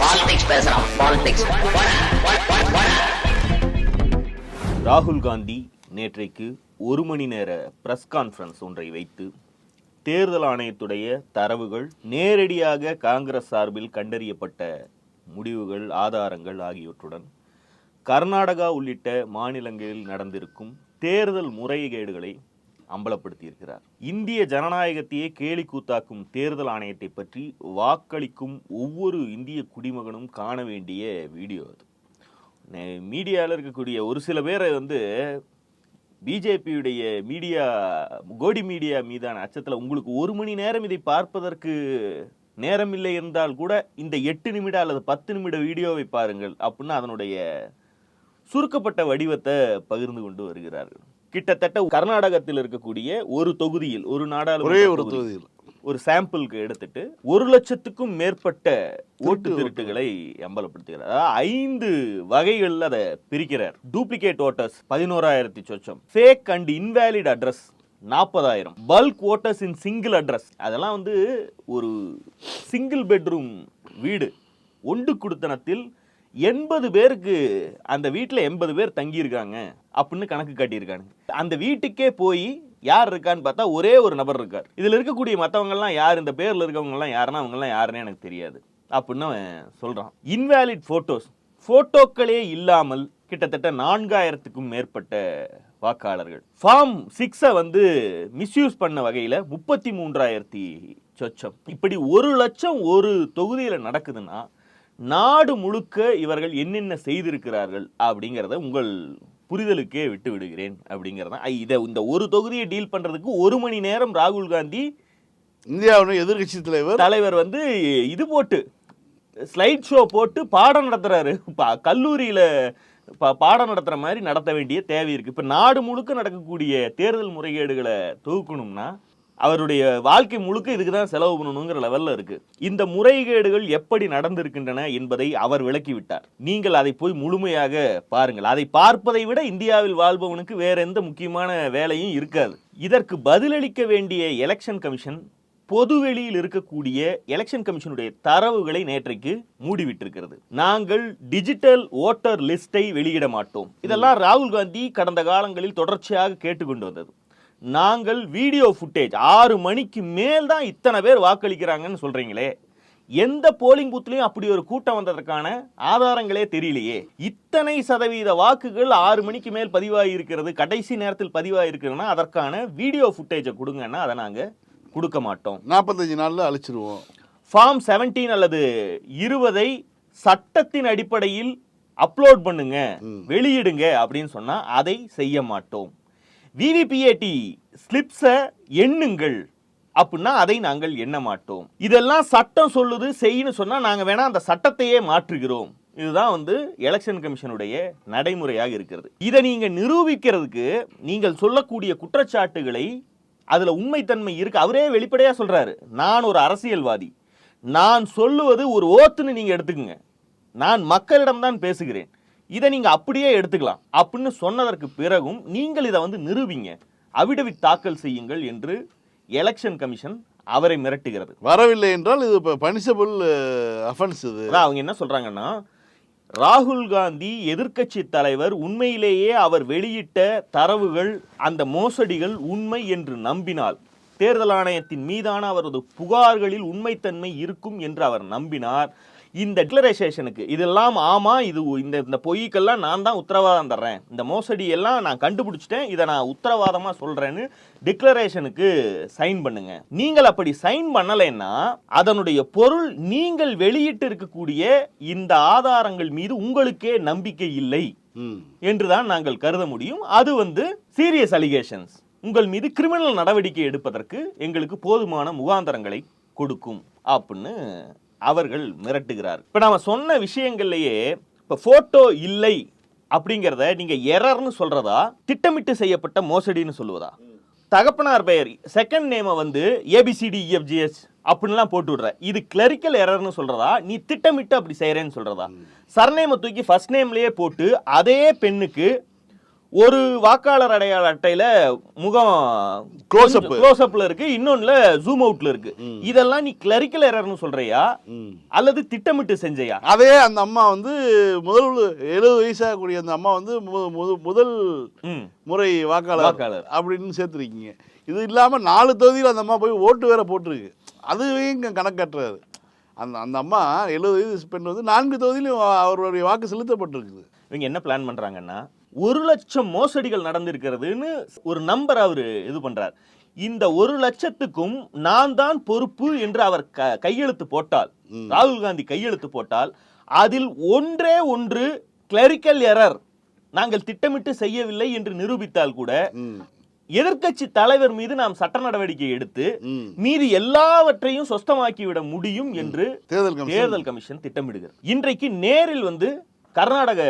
Politics பேசுறான் politics ராகுல் காந்தி நேற்றைக்கு ஒரு மணி நேர பிரஸ் கான்ஃபரன்ஸ் ஒன்றை வைத்து தேர்தல் ஆணையத்துடைய தரவுகள் நேரடியாக காங்கிரஸ் சார்பில் கண்டறியப்பட்ட முடிவுகள் ஆதாரங்கள் ஆகியவற்றுடன் கர்நாடகா உள்ளிட்ட மாநிலங்களில் நடந்திருக்கும் தேர்தல் முறைகேடுகளை அம்பலப்படுத்தியிருக்கிறார். இந்திய ஜனநாயகத்தையே கேலி கூத்தாக்கும் தேர்தல் ஆணையத்தை பற்றி வாக்களிக்கும் ஒவ்வொரு இந்திய குடிமகனும் காண வேண்டிய வீடியோ அது. மீடியாவில் இருக்கக்கூடிய ஒரு சில பேரை வந்து பிஜேபியுடைய மீடியா கோடி மீடியா மீதான அச்சத்தில் உங்களுக்கு ஒரு மணி நேரம் இதை பார்ப்பதற்கு நேரம் இல்லை என்றால் கூட இந்த எட்டு நிமிட அல்லது பத்து நிமிட வீடியோவை பாருங்கள் அப்படின்னு அதனுடைய சுருக்கப்பட்ட வடிவத்தை பகிர்ந்து கொண்டு வருகிறார்கள். கிட்டத்தட்ட கர்நாடகத்தில் இருக்கக்கூடிய ஒரு தொகுதியில் ஒரு ஒரே நாடாளுமன்ற ஒரு தொகுதி தொகுதியில். ஒரு சாம்பிளுக்கு எடுத்துட்டு ஒரு லட்சத்துக்கும் மேற்பட்ட ஓட்டு திருட்டுகளை அம்பலப்படுத்துகிறார். அதாவது ஐந்து வகைகளில் அதை பிரிக்கிறார். டூப்ளிகேட் ஓட்டர்ஸ் பதினோராயிரத்தி சொச்சம். ஃபேக் அண்ட் இன்வேலிட் அட்ரஸ் நாற்பதாயிரம். Bulk voters in single address அதெல்லாம் வந்து ஒரு சிங்கிள் பெட்ரூம் வீடு. ஒண்டு குடுத்தனத்தில் எண்பது பேருக்கு அந்த வீட்டில் எண்பது பேர் தங்கியிருக்காங்க அப்படின்னு கணக்கு காட்டியிருக்கானுங்க. அந்த வீட்டுக்கே போய் யார் இருக்கான்னு பார்த்தா ஒரே ஒரு நபர் இருக்கார். இதில் இருக்கக்கூடிய மற்றவங்கெல்லாம் யார்? இந்த பேரில் இருக்கவங்கலாம் யாருன்னா அவங்கெல்லாம் யாருன்னு எனக்கு தெரியாது. அப்படின்னு அவன் சொல்கிறான் இன்வேலிட் ஃபோட்டோஸ் ஃபோட்டோக்களே இல்லாமல் கிட்டத்தட்ட நான்காயிரத்துக்கும் மேற்பட்ட வாக்காளர்கள். ஃபார்ம் சிக்ஸை வந்து மிஸ்யூஸ் பண்ண வகையில் முப்பத்தி மூன்றாயிரத்தி சொச்சம். இப்படி ஒரு லட்சம் ஒரு தொகுதியில் நடக்குதுன்னா நாடு முழுக்க இவர்கள் என்னென்ன செய்திருக்கிறார்கள் அப்படிங்கிறத உங்கள் புரிதலுக்கே விட்டு விடுகிறேன் அப்படிங்கிறத இதை இந்த ஒரு தொகுதியை டீல் பண்றதுக்கு ஒரு மணி நேரம் ராகுல் காந்தி இந்தியாவின் எதிர்க்கட்சி தலைவர். தலைவர் வந்து இது போட்டு ஸ்லைட் ஷோ போட்டு பாடம் நடத்துறாரு. பா- கல்லூரியில பாடம் நடத்துற மாதிரி நடத்த வேண்டிய தேவை இருக்கு. இப்ப நாடு முழுக்க நடக்கக்கூடிய தேர்தல் முறைகேடுகளை தொகுக்கணும்னா அவருடைய வாழ்க்கை முழுக்க இதுக்கு தான் செலவு பண்ணணுங்கிற லெவலில் இருக்கு. இந்த முறைகேடுகள் எப்படி நடந்திருக்கின்றன என்பதை அவர் விளக்கிவிட்டார் நீங்கள் அதை போய் முழுமையாக பாருங்கள். அதை பார்ப்பதை விட இந்தியாவில் வாழ்பவனுக்கு வேற எந்த முக்கியமான வேலையும் இருக்காது. இதற்கு பதிலளிக்க வேண்டிய எலெக்ஷன் கமிஷன் பொதுவெளியில் இருக்கக்கூடிய எலெக்ஷன் கமிஷனுடைய தரவுகளை நேற்றைக்கு மூடிவிட்டிருக்கிறது. நாங்கள் டிஜிட்டல் ஓட்டர் லிஸ்டை வெளியிட மாட்டோம். இதெல்லாம் ராகுல் காந்தி கடந்த காலங்களில் தொடர்ச்சியாக கேட்டுக்கொண்டு வந்தது. நாங்கள் வீடியோ ஃபுட்டேஜ் ஆறு மணிக்கு மேல் தான் இத்தனை பேர் வாக்களிக்கிறாங்கன்னு சொல்றீங்களே? எந்த போலிங் பூத்லயும் அப்படி ஒரு கூட்டம் வந்ததற்கான ஆதாரங்களே தெரியலையே. இத்தனை சதவீத வாக்குகள் ஆறு மணிக்கு மேல் பதிவாகி இருக்கிறது கடைசி நேரத்தில் பதிவாகி இருக்கிறதுனா அதற்கான வீடியோ ஃபுட்டேஜை கொடுங்கன்னா அதை நாங்க கொடுக்க மாட்டோம். நாற்பத்தஞ்சு நாள்ல அழிச்சிருவோம். ஃபார்ம் 17 அல்லது இருபதை சட்டத்தின் அடிப்படையில் அப்லோட் பண்ணுங்க வெளியிடுங்க அப்படின்னு சொன்னா அதை செய்ய மாட்டோம். விவிபிஏடி ஸ்லிப்ஸை எண்ணுங்கள் அப்படின்னா அதை நாங்கள் எண்ண மாட்டோம். இதெல்லாம் சட்டம் சொல்லுது செய்யணும் சொன்னால் நாங்கள் வேணால் அந்த சட்டத்தையே மாற்றுகிறோம். இதுதான் வந்து எலெக்ஷன் கமிஷனுடைய நடைமுறையாக இருக்கிறது. இதை நீங்கள் நிரூபிக்கிறதுக்கு நீங்கள் சொல்லக்கூடிய குற்றச்சாட்டுகளை அதில் உண்மைத்தன்மை இருக்கு. அவரே வெளிப்படையாக சொல்கிறாரு நான் ஒரு அரசியல்வாதி. நான் சொல்லுவது ஒரு ஓத்துன்னு நீங்கள் எடுத்துக்கங்க. நான் மக்களிடம் தான் பேசுகிறேன். இதை நீங்க அப்படியே எடுத்துக்கலாம். அப்படின்னு சொன்னதற்கு பிறகும் நீங்கள் இதை வந்து நிரூபிங்க அவிடவிட் தாக்கல் செய்யுங்கள் என்று எலெக்ஷன் கமிஷன் அவரை மிரட்டுகிறது. வரவில்லை என்றால் இது இப்போ பனிஷபிள் அஃபென்ஸ் இது. அவங்க என்ன சொல்றாங்கன்னா ராகுல் காந்தி எதிர்க்கட்சி தலைவர் உண்மையிலேயே அவர் வெளியிட்ட தரவுகள் அந்த மோசடிகள் உண்மை என்று நம்பினால் தேர்தல் ஆணையத்தின் மீதான அவரது புகார்களில் உண்மைத்தன்மை இருக்கும் என்று அவர் நம்பினார். இந்த டிக்ளரேஷனுக்கு இதெல்லாம் ஆமா இது இந்த இந்த பொய்க்கெல்லாம் நான் தான் உத்தரவாதம் தர்றேன். இந்த மோசடி எல்லாம் நான் கண்டுபிடிச்சிட்டேன். இதை நான் உத்தரவாதமா சொல்றேன்னு டிக்ளரேஷனுக்கு சைன் பண்ணுங்க. நீங்கள் அப்படி சைன் பண்ணலைன்னா அதனுடைய பொருள் நீங்கள் வெளியிட்டு இருக்கக்கூடிய இந்த ஆதாரங்கள் மீது உங்களுக்கே நம்பிக்கை இல்லை. என்றுதான் நாங்கள் கருத முடியும். அது வந்து சீரியஸ் அலிகேஷன்ஸ் உங்கள் மீது கிரிமினல் நடவடிக்கை எடுப்பதற்கு எங்களுக்கு போதுமான முகாந்தரங்களை கொடுக்கும். அப்படின்னு அவர்கள் மிரட்டுகிறார் இப்ப நாம சொன்ன விஷயங்கள்லயே இப்ப போட்டோ இல்லை அப்படிங்கிறத நீங்க எரர்னு சொல்றதா? திட்டமிட்டு செய்யப்பட்ட மோசடின்னு சொல்லுவதா? தகப்பனார் பெயர் செகண்ட் நேமை வந்து ஏபிசிடி இஎஃப்ஜிஎஸ் அப்படின்லாம் போட்டு விடுற இது கிளரிக்கல் எரர்னு சொல்றதா? நீ திட்டமிட்டு அப்படி செய்யறேன்னு சொல்றதா? சர்நேமை தூக்கி ஃபர்ஸ்ட் நேம்லயே போட்டு அதே பெண்ணுக்கு ஒரு வாக்காளர் அடையாள அட்டையில முகம். க்ளோஸ் அப்ல இருக்கு இன்னொன்னுல ஜூம் அவுட்ல இருக்கு. இதெல்லாம் நீ கிளரிக்கல் எரர்னு சொல்றியா. அல்லது திட்டமிட்டு செஞ்சையா? அதே அந்த அம்மா வந்து முதல் எழுபது வயசாகக்கூடிய அந்த அம்மா வந்து முதல் முறை வாக்காளர் வாக்காளர். அப்படின்னு சேர்த்துருக்கீங்க. இது இல்லாமல் நாலு தொகுதியில் அந்த அம்மா போய் ஓட்டு வேற போட்டிருக்கு. இங்க கணக்கட்டுறாரு அந்த அந்த அம்மா எழுபது வயசு பெண் வந்து நான்கு தொகுதியிலும் அவருடைய வாக்கு செலுத்தப்பட்டிருக்குது. இவங்க என்ன பிளான் பண்றாங்கன்னா ஒரு லட்சம் மோசடிகள் நடந்திருக்கிறதுன்னு ஒரு நம்பர் அவரு இது பண்றார். இந்த ஒரு லட்சத்துக்கும் நான் தான் பொறுப்பு என்று அவர் க- கையெழுத்து போட்டால் ராகுல் காந்தி கையெழுத்து போட்டால் அதில் ஒன்றே ஒன்று கிளரிக்கல் எரர் நாங்கள் திட்டமிட்டு செய்யவில்லை என்று நிரூபித்தால் கூட ம். எதிர்க்கட்சி தலைவர் மீது நாம் சட்ட நடவடிக்கை எடுத்து மீதி எல்லாவற்றையும் சொஸ்தமாக்கி விட முடியும் என்று தேர்தல் கமிஷன் திட்டமிடுகிறது. இன்றைக்கு நேரில் வந்து கர்நாடக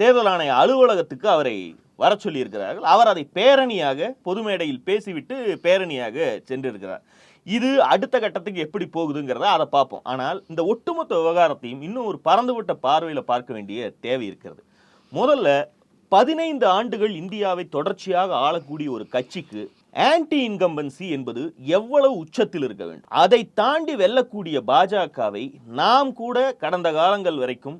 தேர்தல் ஆணைய அலுவலகத்துக்கு அவரை வர சொல்லியிருக்கிறார்கள். அவர் அதை பேரணியாக பொது மேடையில் பேசிவிட்டு பேரணியாக சென்றிருக்கிறார். இது அடுத்த கட்டத்துக்கு எப்படி போகுதுங்கிறத அதை பார்ப்போம். ஆனால் இந்த ஒட்டுமொத்த விவகாரத்தையும் இன்னும் ஒரு பறந்துவிட்ட பார்வையில் பார்க்க வேண்டிய தேவை இருக்கிறது. முதல்ல பதினைந்து ஆண்டுகள் இந்தியாவை தொடர்ச்சியாக ஆளக்கூடிய ஒரு கட்சிக்கு ஆன்டி இன்கம்பன்சி என்பது எவ்வளவு உச்சத்தில் இருக்க வேண்டும்? அதை தாண்டி வெல்லக்கூடிய பாஜகவை நாம் கூட கடந்த காலங்கள் வரைக்கும்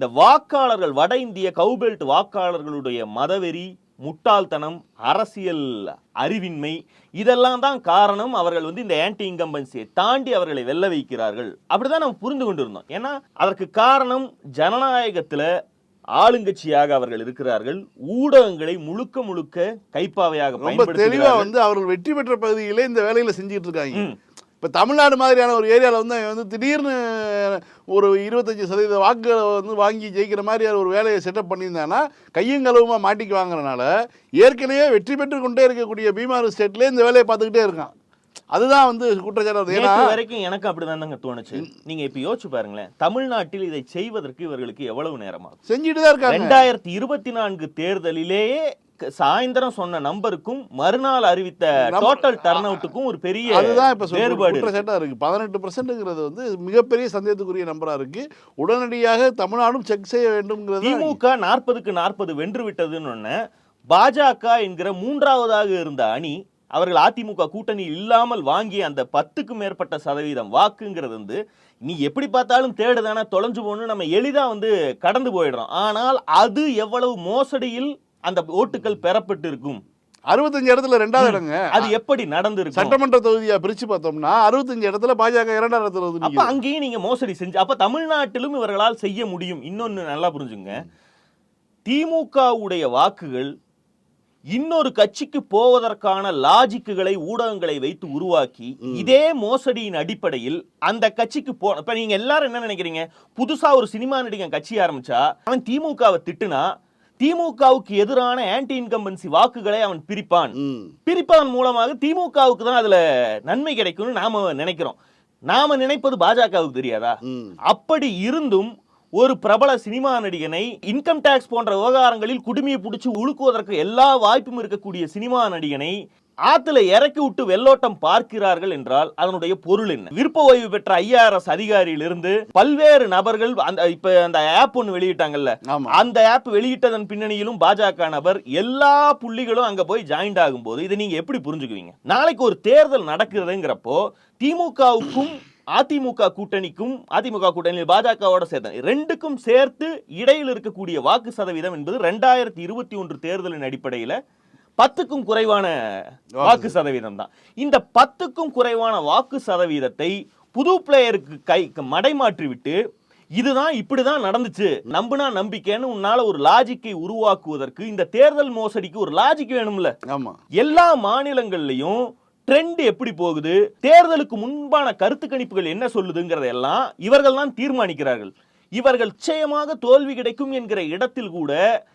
இந்த வாக்காளர்கள் வட இந்திய கவுபெல்ட் வாக்காளர்களுடைய மதவெறி முட்டாள்தனம் அரசியல் அறிவின்மை இதெல்லாம் தான் காரணம். அவர்கள் வந்து இந்த ஆன்டி இன்கம்பன்சியை தாண்டி அவர்களை வெல்ல வைக்கிறார்கள். அப்படிதான் நம்ம புரிந்து கொண்டிருந்தோம். ஏன்னா அதற்கு காரணம் ஜனநாயகத்துல ஆளுங்கட்சியாக அவர்கள் இருக்கிறார்கள். ஊடகங்களை முழுக்க முழுக்க கைப்பாவையாக ரொம்ப தெளிவா வந்து அவர்கள் வெற்றி பெற்ற பகுதியிலே இந்த வேலையில செஞ்சுட்டு இருக்காங்க. இப்போ தமிழ்நாடு மாதிரியான ஒரு ஏரியாவில் வந்து அவன் வந்து திடீர்னு ஒரு இருபத்தஞ்சி சதவீத வாக்குகளை வந்து வாங்கி ஜெயிக்கிற மாதிரி ஒரு வேலையை செட்டப் பண்ணியிருந்தாங்கன்னா கையும் களவுமா மாட்டிக்கு வாங்குறனால ஏற்கனவே வெற்றி பெற்று கொண்டே இருக்கக்கூடிய பீமாறு ஸ்டேட்லேயே இந்த வேலையை பார்த்துக்கிட்டே இருக்கான். அதுதான் வந்து குற்றச்சாட்டு. ஏன்னா வரைக்கும் எனக்கு அப்படிதான் தாங்க தோணுச்சு நீங்க இப்ப யோசிச்சு பாருங்களேன் தமிழ்நாட்டில் இதை செய்வதற்கு இவர்களுக்கு எவ்வளவு நேரமாகும்? செஞ்சுட்டு தான் இருக்காங்க. ரெண்டாயிரத்தி இருபத்தி நான்கு தேர்தலிலேயே சாயந்தரம் சொன்ன நம்பருக்கும் மறுநாள் அறிவித்த டோட்டல் டர்ன் அவுட்டுக்கும் ஒரு பெரிய அதுதான் இப்போ வேறுபாடு இருக்கு. குற்றச்சாட்டாக இருக்குது பதினெட்டு பர்சன்ட்டுங்கிறது வந்து மிகப்பெரிய சந்தேகத்துக்குரிய நம்பராக இருக்குது உடனடியாக தமிழ்நாடும் செக் செய்ய வேண்டும்ங்கிறது திமுக நாற்பதுக்கு நாற்பது வென்று விட்டதுன்னு பாஜக என்கிற மூன்றாவதாக இருந்த அணி அவர்கள் அதிமுக கூட்டணி இல்லாமல் வாங்கிய அந்த பத்துக்கு மேற்பட்ட சதவீதம் வாக்குங்கிறது வந்து நீ எப்படி பார்த்தாலும் தேடுதானே தொலைஞ்சு போகணும் நம்ம எளிதா வந்து கடந்து போயிடுறோம். ஆனால் அது எவ்வளவு மோசடியில் அந்த ஓட்டுகள் பெறப்பட்டு இருக்கும் அறுபத்தஞ்சு இடத்துல ரெண்டாவது இடங்க. அது எப்படி நடந்திருக்கும்? சட்டமன்ற தொகுதியா பிரிச்சு பார்த்தோம்னா அறுபத்தஞ்சு இடத்துல பாஜக இரண்டாவது இடத்துல அப்ப. அங்கேயும் நீங்க மோசடி செஞ்சு அப்ப தமிழ்நாட்டிலும் இவர்களால் செய்ய முடியும். இன்னொன்னு நல்லா புரிஞ்சுங்க. திமுகவுடைய வாக்குகள் இன்னொரு கட்சிக்கு போவதற்கான லாஜிக்குகளை ஊடகங்களை வைத்து உருவாக்கி இதே மோசடியின் அடிப்படையில் அந்த கட்சிக்கு போ இப்ப நீங்க எல்லாரும் என்ன நினைக்கிறீங்க? புதுசா ஒரு சினிமா நடிகன் கட்சி ஆரம்பிச்சா அவன் திமுகவை திட்டுனா திமுகவுக்கு எதிரான ஆன்டி இன்கம்பன்சி வாக்குகளை அவன் பிரிப்பான். பிரிப்பதன் மூலமாக திமுகவுக்கு தான் அதுல நன்மை கிடைக்கும்னு நாம நினைக்கிறோம் நாம நினைப்பது பாஜகவுக்கு தெரியாதா. அப்படி இருந்தும் ஒரு பிரபல சினிமா நடிகனை இன்கம் டாக்ஸ் போன்ற விவகாரங்களில் குடுமியை பிடிச்சி உழுக்குவதற்கு எல்லா வாய்ப்பும் இருக்கக்கூடிய சினிமா நடிகனை ஆத்துல இறக்கி விட்டு வெள்ளோட்டம் பார்க்கிறார்கள் என்றால் அதனுடைய பொருள் என்ன? விருப்ப ஓய்வு பெற்ற ஐஆர்எஸ் அதிகாரியிலிருந்து பல்வேறு நபர்கள் அந்த இப்ப அந்த ஆப் ஒன்னு வெளியிட்டாங்கல்ல? அந்த ஆப் வெளியிட்டதன் பின்னணியிலும் பாஜக நபர் எல்லா புள்ளிகளும் அங்க போய் ஜாயின்ட் ஆகும்போது இதை நீங்க எப்படி புரிஞ்சுக்குவீங்க? நாளைக்கு ஒரு தேர்தல் நடக்குதுங்கிறப்போ திமுகவுக்கும் அதிமுக கூட்டணிக்கும் அதிமுக கூட்டணியில் பாஜகவோட சேர்த்து ரெண்டுக்கும் சேர்த்து இடையில் இருக்கக்கூடிய வாக்கு சதவீதம் என்பது ரெண்டாயிரத்தி இருபத்தி ஒன்று தேர்தலின் அடிப்படையில பத்துக்கும் குறைவான வாக்கு சதவீதம். தான் இந்த பத்துக்கும் குறைவான வாக்கு சதவீதத்தை புது பிளேயருக்கு கை மடைமாற்றி விட்டு இதுதான் இப்படிதான் நடந்துச்சு. நம்புனா நம்பிக்கைன்னு உன்னால ஒரு லாஜிக்கை உருவாக்குவதற்கு இந்த தேர்தல் மோசடிக்கு ஒரு லாஜிக் வேணும்ல. ஆமா. எல்லா மாநிலங்கள்லயும் ட்ரெண்ட் எப்படி போகுது? தேர்தலுக்கு முன்பான கருத்து கணிப்புகள் என்ன சொல்லுதுங்கிறதெல்லாம் இவர்கள் தான் தீர்மானிக்கிறார்கள். இவர்கள் நிச்சயமாக தோல்வி கிடைக்கும் என்கிற இடத்தில் கூட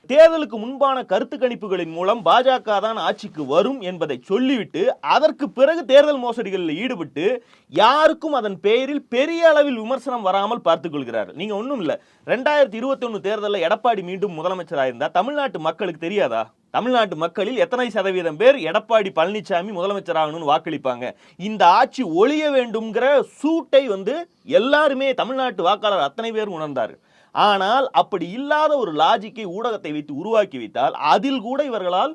தேர்தலுக்கு முன்பான கருத்து கணிப்புகளின் மூலம் பாஜக தான் ஆட்சிக்கு வரும் என்பதை சொல்லிவிட்டு அதற்கு பிறகு தேர்தல் மோசடிகளில் ஈடுபட்டு யாருக்கும் அதன் பெயரில் பெரிய அளவில் விமர்சனம் வராமல் பார்த்துக்கொள்கிறார் நீங்க ஒண்ணும் இல்ல. ரெண்டாயிரத்தி இருபத்தி ஒன்று தேர்தலில் எடப்பாடி மீண்டும் முதலமைச்சராக இருந்தால் தமிழ்நாட்டு மக்களுக்கு தெரியாதா? தமிழ்நாட்டு மக்களில் எத்தனை சதவீதம் பேர் எடப்பாடி பழனிசாமி முதலமைச்சர் ஆகணும்னு வாக்களிப்பாங்க? இந்த ஆட்சி ஒழிய வேண்டும்ங்கிற சூட்டை வந்து எல்லாருமே தமிழ்நாட்டு வாக்காளர் அத்தனை பேர் உணர்ந்தார்கள் ஆனால் அப்படி இல்லாத ஒரு லாஜிக்கை ஊடகத்தை வைத்து உருவாக்கி வைத்தால் அதில் கூட இவர்களால்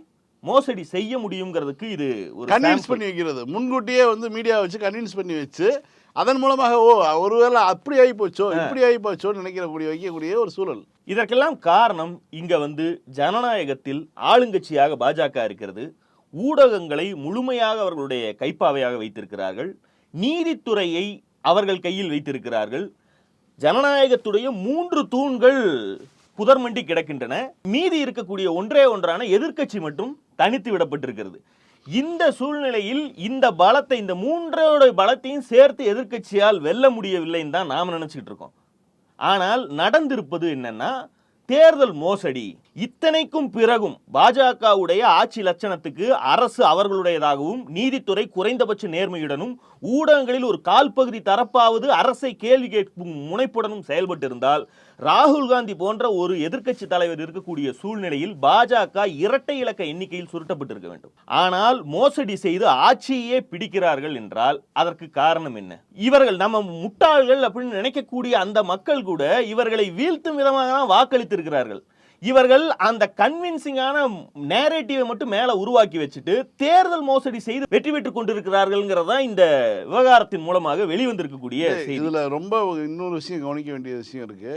மோசடி செய்ய முடியுங்கிறதுக்கு இது ஒரு கன்வின்ஸ். பண்ணி வைக்கிறது முன்கூட்டியே வந்து மீடியா வச்சு கன்வின்ஸ் பண்ணி வச்சு அதன் மூலமாக ஓ ஒருவேளை அப்படி ஆகி போச்சோ இப்படி ஆகி போச்சோன்னு நினைக்கிறக்கூடிய வைக்கக்கூடிய ஒரு சூழல். இதற்கெல்லாம் காரணம் இங்க வந்து ஜனநாயகத்தில் ஆளுங்கட்சியாக பாஜக இருக்கிறது. ஊடகங்களை முழுமையாக அவர்களுடைய கைப்பாவையாக வைத்திருக்கிறார்கள். நீதித்துறையை அவர்கள் கையில் வைத்திருக்கிறார்கள். ஜனநாயகத்துடைய மூன்று தூண்கள் புதர்மண்டி கிடக்கின்றன. மீதி இருக்கக்கூடிய ஒன்றே ஒன்றான எதிர்க்கட்சி மட்டும் தனித்து விடப்பட்டிருக்கிறது. இந்த சூழ்நிலையில் இந்த பலத்தை இந்த மூன்றோட பலத்தையும் சேர்த்து எதிர்க்கட்சியால் வெல்ல முடியவில்லைன்னு தான் நாம் நினச்சிக்கிட்டு இருக்கோம். ஆனால் நடந்திருப்பது என்னன்னா தேர்தல் மோசடி. இத்தனைக்கும் பிறகும் பாஜகவுடைய ஆட்சி லட்சணத்துக்கு அரசு அவர்களுடையதாகவும் நீதித்துறை குறைந்தபட்ச நேர்மையுடனும் ஊடகங்களில் ஒரு கால்பகுதி தரப்பாவது அரசை கேள்வி கேட்கும் முனைப்புடனும் செயல்பட்டிருந்தால் ராகுல் காந்தி போன்ற ஒரு எதிர்க்கட்சி தலைவர் இருக்கக்கூடிய சூழ்நிலையில் பாஜக இரட்டை இலக்க எண்ணிக்கையில் சுருட்டப்பட்டிருக்க வேண்டும். ஆனால் மோசடி செய்து ஆட்சியே பிடிக்கிறார்கள் என்றால் அதற்கு காரணம் என்ன? இவர்கள் நம்ம முட்டாள்கள் அப்படின்னு நினைக்கக்கூடிய அந்த மக்கள் கூட இவர்களை வீழ்த்தும் விதமாக தான் வாக்களித்திருக்கிறார்கள். இவர்கள் அந்த கன்வின்சிங்கான நேரேட்டிவை மட்டும் மேல உருவாக்கி வச்சுட்டு தேர்தல் மோசடி செய்து வெற்றி பெற்றுக் கொண்டிருக்கிறார்கள்ங்கிறதா இந்த விவகாரத்தின் மூலமாக வெளிவந்திருக்கக்கூடிய இதுல ரொம்ப இன்னொரு விஷயம் கவனிக்க வேண்டிய விஷயம் இருக்கு.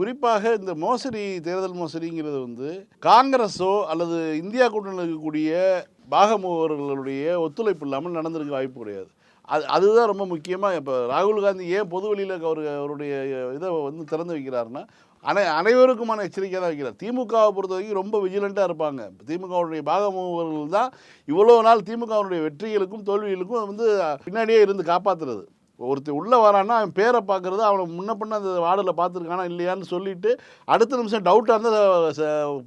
குறிப்பாக இந்த மோசடி தேர்தல் மோசடிங்கிறது வந்து காங்கிரஸோ அல்லது இந்தியா கூட்டணியில் இருக்கக்கூடிய பாகமுகவர்களுடைய ஒத்துழைப்பு இல்லாமல் நடந்திருக்க வாய்ப்பு கிடையாது. அது அதுதான் ரொம்ப முக்கியமாக இப்போ ராகுல் காந்தி ஏன் பொது வெளியில் அவர் அவருடைய இதை வந்து திறந்து வைக்கிறாருன்னா அனை அனைவருக்குமான எச்சரிக்கை தான் வைக்கிறார். திமுகவை பொறுத்த வரைக்கும் ரொம்ப விஜிலண்ட்டாக இருப்பாங்க. திமுகவுடைய பாகமுகவர்கள் தான் இவ்வளோ நாள் திமுகவுடைய வெற்றிகளுக்கும் தோல்விகளுக்கும் வந்து பின்னாடியே இருந்து காப்பாற்றுறது ஒருத்தர் உள்ளே வரான்னா அவன் பேரை பார்க்குறது அவனை முன்ன பண்ண அந்த வார்டில் பார்த்துருக்கானா இல்லையான்னு சொல்லிட்டு அடுத்த நிமிஷம் டவுட்டாக இருந்தால்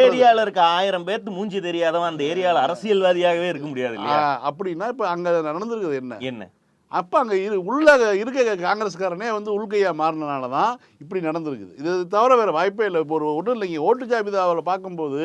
ஏரியால இருக்க ஆயிரம் பேர்த்து மூஞ்சி தெரியாதவன் அந்த ஏரியால அரசியல்வாதியாகவே இருக்க முடியாது இல்லையா? அப்படின்னா இப்போ அங்கே நடந்திருக்குது என்ன? என்ன? அப்போ அங்கே இரு உள்ள இருக்க காங்கிரஸ்காரனே வந்து உள்கையா மாறினால தான் இப்படி நடந்திருக்குது. இது தவிர வேறு வாய்ப்பே இல்லை. இப்போ ஒரு ஒன்றும் இல்லைங்க. ஓட்டு ஜாபிதாவில் பார்க்கும்போது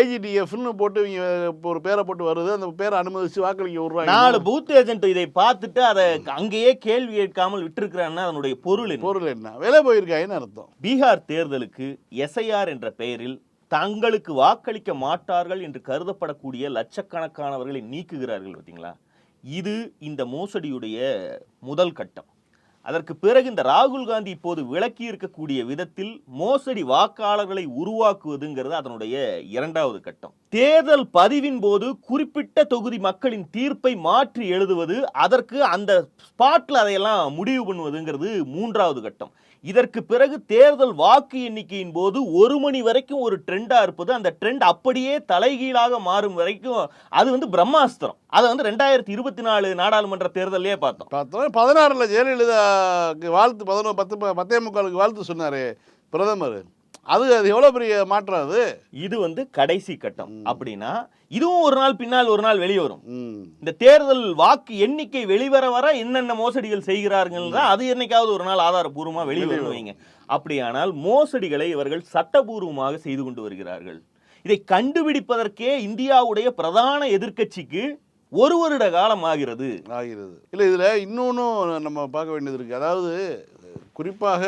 ஏஜிடிஎஃப்னு போட்டு இவங்க இப்போ ஒரு பேரை போட்டு வருது. அந்த பேரை அனுமதிச்சு வாக்களிக்க நாலு விடுறாங்க. பூத் ஏஜென்ட் இதை பார்த்துட்டு அதை அங்கேயே கேள்வி கேட்காமல் விட்டிருக்கிறான்னா அதனுடைய பொருள் பொருள் என்ன? விலை போயிருக்காயின்னு அர்த்தம்? பீகார் தேர்தலுக்கு எஸ்ஐஆர் என்ற பெயரில் தங்களுக்கு வாக்களிக்க மாட்டார்கள் என்று கருதப்படக்கூடிய லட்சக்கணக்கானவர்களை நீக்குகிறார்கள் பார்த்தீங்களா? இது இந்த மோசடியுடைய முதல் கட்டம். அதற்கு பிறகு இந்த ராகுல் காந்தி இப்போது விளக்கி இருக்கக்கூடிய விதத்தில் மோசடி வாக்காளர்களை உருவாக்குவதுங்கிறது அதனுடைய இரண்டாவது கட்டம். தேர்தல் பதிவின் போது குறிப்பிட்ட தொகுதி மக்களின் தீர்ப்பை மாற்றி எழுதுவது அதற்கு அந்த ஸ்பாட்ல அதையெல்லாம் முடிவு பண்ணுவதுங்கிறது மூன்றாவது கட்டம். இதற்கு பிறகு தேர்தல் வாக்கு எண்ணிக்கையின் போது ஒரு மணி வரைக்கும் ஒரு ட்ரெண்டாக இருப்பது அந்த ட்ரெண்ட் அப்படியே தலைகீழாக மாறும் வரைக்கும் அது வந்து பிரம்மாஸ்திரம். அதை வந்து ரெண்டாயிரத்தி இருபத்தி நாலு நாடாளுமன்ற தேர்தலே பார்த்தோம். பார்த்தோம். பதினாறில் ஜெயலலிதாவுக்கு வாழ்த்து பதினோரு பத்து பத்தே முக்காலுக்கு வாழ்த்து சொன்னார் பிரதமர். அது அது எவ்வளோ பெரிய மாற்றம் அது? இது வந்து கடைசி கட்டம். அப்படின்னா இதுவும் ஒரு நாள் பின்னால் ஒரு நாள் வெளியே வரும். இந்த தேர்தல் வாக்கு எண்ணிக்கை வெளிவர வர என்னென்ன மோசடிகள் செய்கிறார்கள் தான் அது என்னைக்காவது ஒரு நாள் ஆதாரபூர்வமா வெளிவரும் வைங்க. அப்படியானால் மோசடிகளை இவர்கள் சட்டபூர்வமாக செய்து கொண்டு வருகிறார்கள். இதை கண்டுபிடிப்பதற்கே இந்தியாவுடைய பிரதான எதிர்க்கட்சிக்கு ஒரு வருட காலம் ஆகிறது. ஆகிறது. இல்லை இதில் இன்னொன்றும் நம்ம பார்க்க வேண்டியது இருக்குது அதாவது குறிப்பாக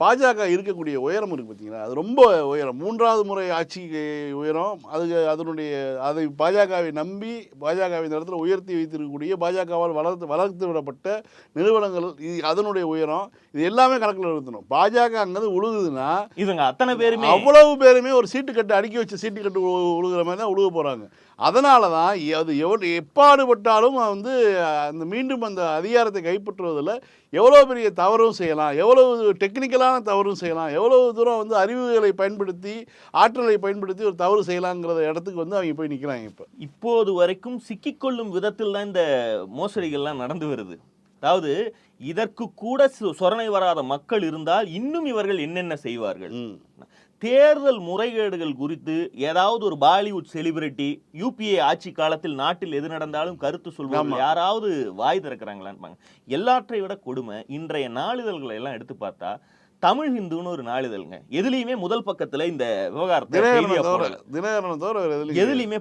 பாஜக இருக்கக்கூடிய உயரம் இருக்குது பார்த்தீங்களா? அது ரொம்ப உயரம். மூன்றாவது முறை ஆட்சிக்கு உயரம். அது அதனுடைய அதை பாஜகவை நம்பி பாஜகவை இந்த இடத்துல உயர்த்தி வைத்திருக்கக்கூடிய பாஜகவால் வளர்த்து வளர்த்து விடப்பட்ட நிறுவனங்கள் இது அதனுடைய உயரம். இது எல்லாமே கணக்கில் நிறுத்தணும். பாஜக அங்கேருந்து உழுகுதுன்னா இவங்க அத்தனை பேருமே அவ்வளவு பேருமே ஒரு சீட்டு கட்டு அடுக்கி வச்ச சீட்டு கட்டு உழு- உழுகுற மாதிரி தான் உழுக போகிறாங்க அதனால தான் அது எவ்வளோ எப்பாடுபட்டாலும் வந்து அந்த மீண்டும் அந்த அதிகாரத்தை கைப்பற்றுவதில் எவ்வளோ பெரிய தவறும் செய்யலாம். எவ்வளவு டெக்னிக்கலான தவறும் செய்யலாம். எவ்வளவு தூரம் வந்து அறிவுகளை பயன்படுத்தி ஆற்றலை பயன்படுத்தி ஒரு தவறு செய்யலாங்கிற இடத்துக்கு வந்து அவங்க போய் நிற்கிறாங்க இப்போ. இப்போது வரைக்கும் சிக்கிக்கொள்ளும் விதத்தில் தான் இந்த மோசடிகள்லாம் நடந்து வருது. அதாவது இதற்கு கூட சொரணை வராத மக்கள் இருந்தால் இன்னும் இவர்கள் என்னென்ன செய்வார்கள்? தேர்தல் முறைகேடுகள் குறித்து ஏதாவது ஒரு பாலிவுட் செலிபிரிட்டி யூபிஏ ஆட்சி காலத்தில் நாட்டில் எது நடந்தாலும் கருத்து சொல்வாங்க. யாராவது வாய் திறக்கிறாங்களான்னு எல்லாற்றை விட கொடுமை இன்றைய நாளிதழ்களை எல்லாம் எடுத்து பார்த்தா தமிழ் ஹிந்துன்னு ஒரு நாளிதழ்ங்க. எதுலயுமே முதல் பக்கத்துல இந்த விவகாரத்தை எதுலையும்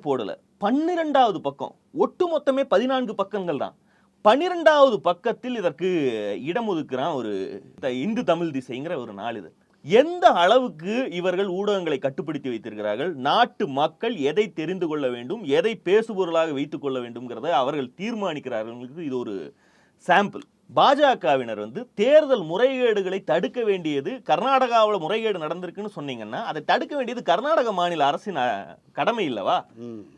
போடல. பன்னிரெண்டாவது பக்கம் ஒட்டு மொத்தமே பதினான்கு பக்கங்கள் தான். பன்னிரெண்டாவது பக்கத்தில் இதற்கு இடம் ஒதுக்குறான் ஒரு இந்து தமிழ் திசைங்கிற ஒரு நாளிதழ். எந்த அளவுக்கு இவர்கள் ஊடகங்களை கட்டுப்படுத்தி வைத்திருக்கிறார்கள்? நாட்டு மக்கள் எதை தெரிந்து கொள்ள வேண்டும்? எதை பேசுபொருளாக வைத்துக் கொள்ள வேண்டும்ங்கிறத அவர்கள் தீர்மானிக்கிறார்கள். இது ஒரு சாம்பிள் பாஜகவினர் வந்து தேர்தல் முறைகேடுகளை தடுக்க வேண்டியது கர்நாடகாவில் முறைகேடு நடந்திருக்குன்னு சொன்னீங்கன்னா அதை தடுக்க வேண்டியது கர்நாடக மாநில அரசின் கடமை இல்லவா.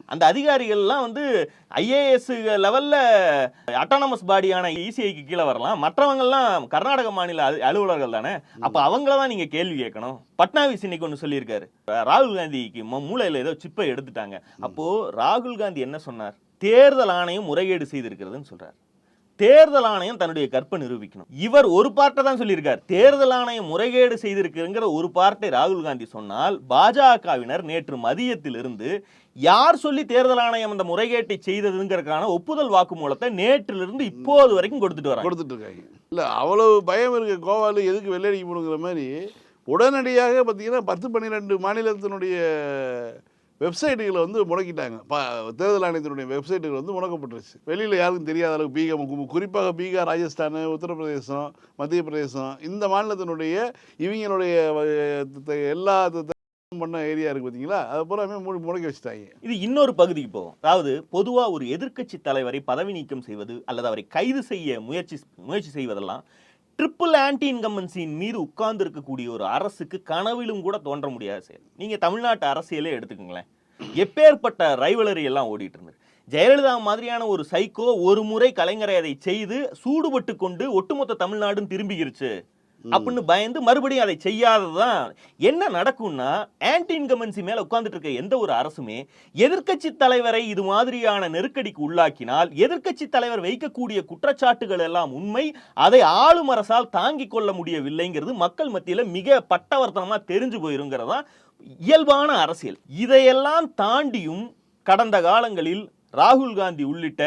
அந்த அதிகாரிகள்லாம் வந்து ஐஏஎஸ் லெவல்ல அட்டானமஸ் பாடியான இசிஐக்கு கீழே வரலாம். மற்றவங்கெல்லாம் கர்நாடக மாநில அலு- அலுவலர்கள் தானே? அப்ப அவங்கள தான் நீங்க கேள்வி கேட்கணும். பட்னாவிஸ் இன்னைக்கு ஒன்று சொல்லியிருக்காரு. ராகுல் காந்திக்கு மூளையில ஏதோ சிப்பை எடுத்துட்டாங்க. அப்போ ராகுல் காந்தி என்ன சொன்னார்? தேர்தல் ஆணையம் முறைகேடு செய்திருக்கிறதுன்னு சொல்றார். தேர்தல் ஆணையம் தன்னுடைய கற்பை நிரூபிக்கணும். இவர் ஒரு பார்ட்டை தான் சொல்லியிருக்கார். தேர்தல் ஆணையம் முறைகேடு செய்திருக்குங்கிற ஒரு பார்ட்டை ராகுல் காந்தி சொன்னால் பாஜகவினர் நேற்று மதியத்திலிருந்து யார் சொல்லி தேர்தல் ஆணையம் அந்த முறைகேட்டை செய்ததுங்கிறதுக்கான ஒப்புதல் வாக்குமூலத்தை நேற்றிலிருந்து இப்போது வரைக்கும் கொடுத்துட்டு வர கொடுத்துட்டு இருக்காங்க இல்லை அவ்வளவு பயம் இருக்க. கோவாலு எதுக்கு வெள்ளடிக்க போடுங்கிற மாதிரி உடனடியாக பார்த்தீங்கன்னா பத்து பன்னிரெண்டு மாநிலத்தினுடைய வெப்சைட்டுகளை வந்து முடக்கிட்டாங்க. ப தேர்தல் ஆணையத்தினுடைய வெப்சைட்டுகள் வந்து முடக்கப்பட்டுருச்சு. வெளியில் யாருக்கும் தெரியாத அளவுக்கு பீகார் குறிப்பாக பீகார் ராஜஸ்தான் உத்தரப்பிரதேசம் மத்திய பிரதேசம் இந்த மாநிலத்தினுடைய இவங்களுடைய எல்லா பண்ண ஏரியா இருக்குது பார்த்தீங்களா அது பூராமே மூடி முடக்கி வச்சுட்டாங்க. இது இன்னொரு பகுதிக்கு போகும் அதாவது பொதுவாக ஒரு எதிர்க்கட்சி தலைவரை பதவி நீக்கம் செய்வது அல்லது அவரை கைது செய்ய முயற்சி முயற்சி செய்வதெல்லாம் ட்ரிப்பிள் ஆன்டி இன்கம்பன்சியின் மீது உட்கார்ந்து இருக்கக்கூடிய ஒரு அரசுக்கு கனவிலும் கூட தோன்ற முடியாத செயல். நீங்கள் தமிழ்நாட்டு அரசியலே எடுத்துக்கோங்களேன். எப்பேற்பட்ட ரைவலரி எல்லாம் ஓடிட்டு இருந்தது. ஜெயலலிதா மாதிரியான ஒரு சைக்கோ ஒரு முறை கலைஞரை அதை செய்து சூடுபட்டு கொண்டு ஒட்டுமொத்த தமிழ்நாடும் திரும்பிக்கிருச்சு. அப்படின்னு பயந்து மறுபடியும் அதை செய்யாததுதான் என்ன நடக்கும்னா ஆன்டி இன்கமன்சி மேல உட்கார்ந்துட்டு இருக்க எந்த ஒரு அரசுமே எதிர்க்கட்சி தலைவரை இது மாதிரியான நெருக்கடிக்கு உள்ளாக்கினால் எதிர்க்கட்சி தலைவர் வைக்கக்கூடிய குற்றச்சாட்டுகள் எல்லாம் உண்மை. அதை ஆளும் அரசால் தாங்கிக் கொள்ள முடியவில்லைங்கிறது மக்கள் மத்தியில மிக பட்டவர்த்தனமா தெரிஞ்சு போயிருங்கிறதா இயல்பான அரசியல். இதையெல்லாம் தாண்டியும் கடந்த காலங்களில் ராகுல் காந்தி உள்ளிட்ட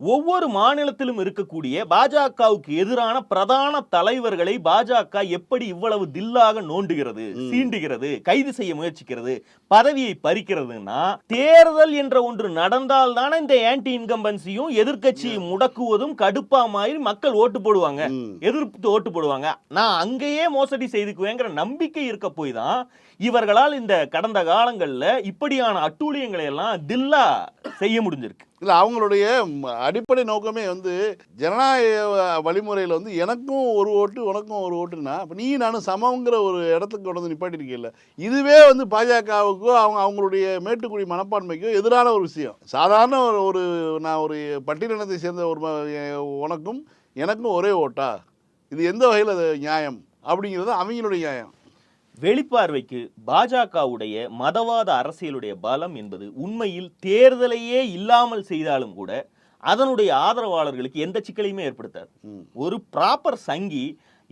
ஒவ்வொரு மாநிலத்திலும் இருக்கக்கூடிய பாஜகவுக்கு எதிரான பிரதான தலைவர்களை பாஜக எப்படி இவ்வளவு தில்லாக நோண்டுகிறது சீண்டுகிறது கைது செய்ய முயற்சிக்கிறது பதவியை பறிக்கிறதுன்னா தேர்தல் என்ற ஒன்று நடந்தால் தானே இந்த ஆன்டி இன்கம்பன்சியும் எதிர்க்கட்சியை முடக்குவதும் கடுப்பா மாதிரி மக்கள் ஓட்டு போடுவாங்க. எதிர்ப்பு ஓட்டு போடுவாங்க. நான் அங்கேயே மோசடி செய்துக்குவேங்கிற நம்பிக்கை இருக்க போய் தான் இவர்களால் இந்த கடந்த காலங்கள்ல இப்படியான அட்டூழியங்களை எல்லாம் தில்லா செய்ய முடிஞ்சிருக்கு. இல்லை அவங்களுடைய அடிப்படை நோக்கமே வந்து ஜனநாயக வழிமுறையில் வந்து எனக்கும் ஒரு ஓட்டு உனக்கும் ஒரு ஓட்டுனா இப்போ நீ நானும் சமங்கிற ஒரு இடத்துக்கு கொண்டு வந்து நிப்பாட்டிருக்கீல்ல இதுவே வந்து பாஜகவுக்கோ அவங்க அவங்களுடைய மேட்டுக்குடி மனப்பான்மைக்கோ எதிரான ஒரு விஷயம். சாதாரண ஒரு ஒரு நான் ஒரு பட்டியலினத்தை சேர்ந்த ஒரு உனக்கும் எனக்கும் ஒரே ஓட்டா. இது எந்த வகையில் அது நியாயம்? அப்படிங்கிறது அவங்களுடைய நியாயம். வெளிப்பார்வைக்கு பாஜகவுடைய மதவாத அரசியலுடைய பலம் என்பது உண்மையில் தேர்தலையே இல்லாமல் செய்தாலும் கூட அதனுடைய ஆதரவாளர்களுக்கு எந்த சிக்கலையுமே ஏற்படுத்தாது. ஒரு ப்ராப்பர் சங்கி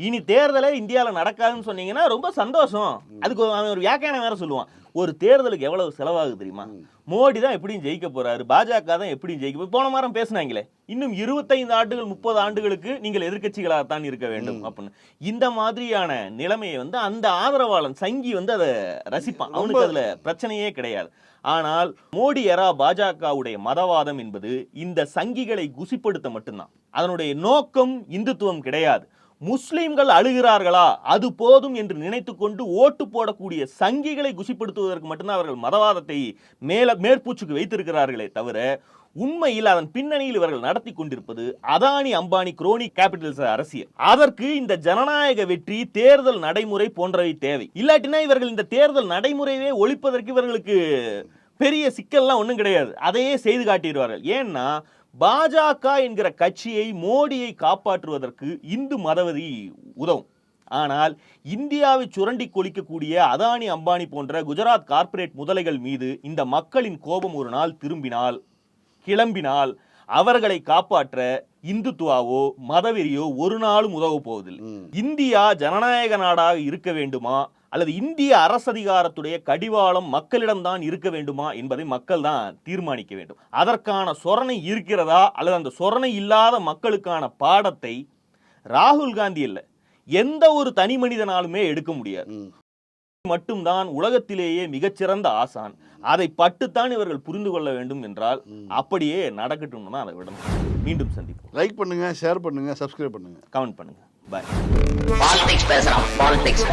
இனி தேர்தலே இந்தியாவில் நடக்காதுன்னு சொன்னீங்கன்னா ரொம்ப சந்தோஷம். அதுக்கு அவன் ஒரு வியாக்கியானம் வேற சொல்லுவான். ஒரு தேர்தலுக்கு எவ்வளவு செலவாகுது தெரியுமா? மோடி தான் எப்படியும் ஜெயிக்க போறாரு பாஜக தான் எப்படியும் ஜெயிக்க போ- போன வாரம் பேசுனாங்களே இன்னும் இருபத்தைந்து ஆண்டுகள் முப்பது ஆண்டுகளுக்கு நீங்கள் எதிர்க்கட்சிகளாகத்தான் இருக்க வேண்டும் அப்படின்னு. இந்த மாதிரியான நிலைமையை வந்து அந்த ஆதரவாளன் சங்கி வந்து அதை ரசிப்பான். அவனுக்கு அதுல பிரச்சனையே கிடையாது. ஆனால் மோடி எரா பாஜகவுடைய மதவாதம் என்பது இந்த சங்கிகளை குசிப்படுத்த மட்டும்தான். அதனுடைய நோக்கம் இந்துத்துவம் கிடையாது. முஸ்லிம்கள் அழுகிறார்களா? அது போதும் என்று நினைத்துக்கொண்டு ஓட்டு போடக்கூடிய சங்கிகளை குசிப்படுத்துவதற்கு மட்டும்தான் அவர்கள் மதவாதத்தை மேல மேற்பூச்சுக்கு வைத்திருக்கிறார்களே தவிர உண்மையில் அதன் பின்னணியில் இவர்கள் நடத்தி கொண்டிருப்பது அதானி அம்பானி குரோனி கேபிட்டல்ஸ் அரசியல். அதற்கு இந்த ஜனநாயக வெற்றி தேர்தல் நடைமுறை போன்றவை தேவை. இல்லாட்டினா இவர்கள் இந்த தேர்தல் நடைமுறையே ஒழிப்பதற்கு இவர்களுக்கு பெரிய சிக்கல்லாம் ஒன்றும் கிடையாது. அதையே செய்து காட்டிடுவார்கள். ஏன்னா பாஜக என்கிற கட்சியை மோடியை காப்பாற்றுவதற்கு இந்து மதவதி உதவும். ஆனால் இந்தியாவை சுரண்டி கொளிக்கக்கூடிய அதானி அம்பானி போன்ற குஜராத் கார்ப்பரேட் முதலைகள் மீது இந்த மக்களின் கோபம் ஒரு நாள் திரும்பினால் கிளம்பினால் அவர்களை காப்பாற்ற இந்துத்துவாவோ மதவெறியோ ஒரு நாளும் உதவ போவதில்லை. இந்தியா ஜனநாயக நாடாக இருக்க வேண்டுமா? அல்லது இந்திய அரசதிகாரத்துடைய கடிவாளம் மக்களிடம்தான் இருக்க வேண்டுமா என்பதை மக்கள் தான் தீர்மானிக்க வேண்டும். அதற்கான சொரணை இருக்கிறதா? அல்லது அந்த சொரணை இல்லாத மக்களுக்கான பாடத்தை ராகுல் காந்தி இல்லை எந்த ஒரு தனி மனிதனாலுமே எடுக்க முடியாது. மட்டும்தான் உலகத்திலேயே மிகச்சிறந்த ஆசான். அதை பட்டுத்தான் இவர்கள் புரிந்து கொள்ள வேண்டும் என்றால் அப்படியே நடக்கட்டும்னு தான் அதை விடணும். மீண்டும் சந்திப்போம். லைக் பண்ணுங்கள் ஷேர் பண்ணுங்கள் சப்ஸ்கிரைப் பண்ணுங்கள் கமெண்ட் பண்ணுங்க. பாய் பாலிடிக்ஸ் பேசுறான் பாலிடிக்ஸ்